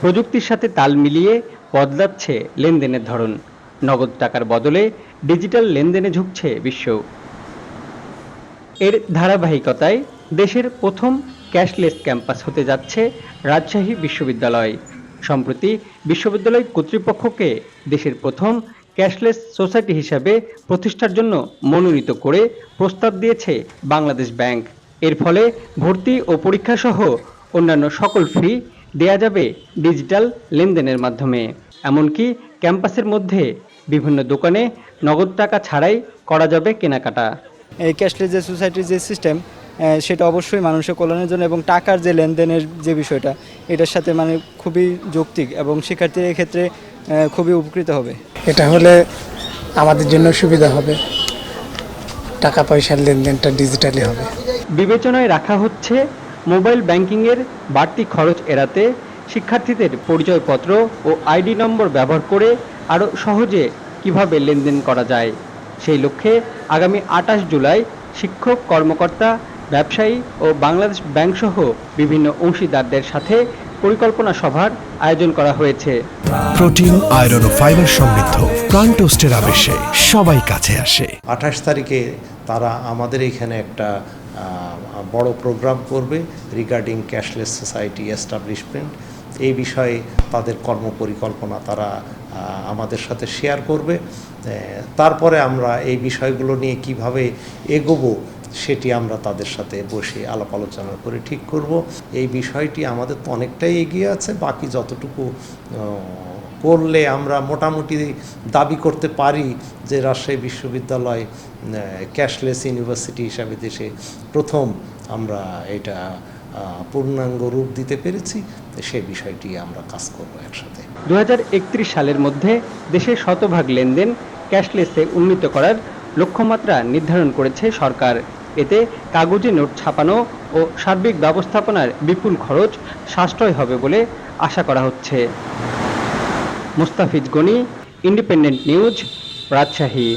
প্রযুক্তির সাথে তাল মিলিয়ে বদলাচ্ছে লেনদেনের ধরন। নগদ টাকার বদলে ডিজিটাল লেনদেনে ঝুঁকছে বিশ্ব। এর ধারাবাহিকতায় দেশের প্রথম ক্যাশলেস ক্যাম্পাস হতে যাচ্ছে রাজশাহী বিশ্ববিদ্যালয়। সম্প্রতি বিশ্ববিদ্যালয় কর্তৃপক্ষকে দেশের প্রথম ক্যাশলেস সোসাইটি হিসাবে প্রতিষ্ঠার জন্য মনোনীত করে প্রস্তাব দিয়েছে বাংলাদেশ ব্যাংক। এর ফলে ভর্তি ও পরীক্ষা সহ অন্যান্য সকল ফি দেয়া যাবে ডিজিটাল লেনদেনের মাধ্যমে। এমনকি ক্যাম্পাসের মধ্যে বিভিন্ন দোকানে নগদ টাকা ছাড়াই করা যাবে কেনাকাটা। এই ক্যাশলেস যে সোসাইটির যে সিস্টেম সেটা অবশ্যই মানুষের কল্যাণের জন্য এবং টাকার যে লেনদেনের যে বিষয়টা এটার সাথে মানে খুবই যৌক্তিক এবং শিক্ষার্থীর ক্ষেত্রে খুবই উপকৃত হবে। এটা হলে আমাদের জন্য সুবিধা হবে। টাকা পয়সার লেনদেনটা ডিজিটালি হবে। বিবেচনায় রাখা হচ্ছে মোবাইল ব্যাংকিংয়ের বাড়তি খরচ এড়াতে শিক্ষার্থীদের পরিচয়পত্র ও আইডি নম্বর ব্যবহার করে আরও সহজে কীভাবে লেনদেন করা যায়। সেই লক্ষ্যে আগামী আটাশ জুলাই শিক্ষক কর্মকর্তা ব্যবসায়ী ও বাংলাদেশ ব্যাংকসহ বিভিন্ন অংশীদারদের সাথে পরিকল্পনা সভার আয়োজন করা হয়েছে। প্রোটিন আয়রন ও ফাইবার সমৃদ্ধ প্রাণ টোস্টের আবেশে সবাই কাছে আসে। আঠাশ তারিখে তারা আমাদের এখানে একটা বড় প্রোগ্রাম করবে রিগার্ডিং ক্যাশলেস সোসাইটি এস্টাবলিশমেন্ট এই বিষয়ে তাদের কর্মপরিকল্পনা তারা আমাদের সাথে শেয়ার করবে। তারপরে আমরা এই বিষয়গুলো নিয়ে কীভাবে এগোবো সেটি আমরা তাদের সাথে বসে আলাপ আলোচনা করে ঠিক করব। এই বিষয়টি আমাদের তো অনেকটাই এগিয়ে আছে, বাকি যতটুকু করলে আমরা মোটামুটি দাবি করতে পারি যে রাজশাহী বিশ্ববিদ্যালয় ক্যাশলেস ইউনিভার্সিটি হিসাবে দেশে প্রথম আমরা এটা পূর্ণাঙ্গ রূপ দিতে পেরেছি। সে বিষয়টি আমরা কাজ করব একসাথে। দু হাজার একত্রিশ সালের মধ্যে দেশের শতভাগ লেনদেন ক্যাশলেসে উন্নীত করার লক্ষ্যমাত্রা নির্ধারণ করেছে সরকার। এতে কাগজে নোট ছাপানো ও সার্বিক ব্যবস্থাপনার বিপুল খরচ সাশ্রয় হবে বলে আশা করা হচ্ছে। Mustafiz Gani independent news Rajshahi.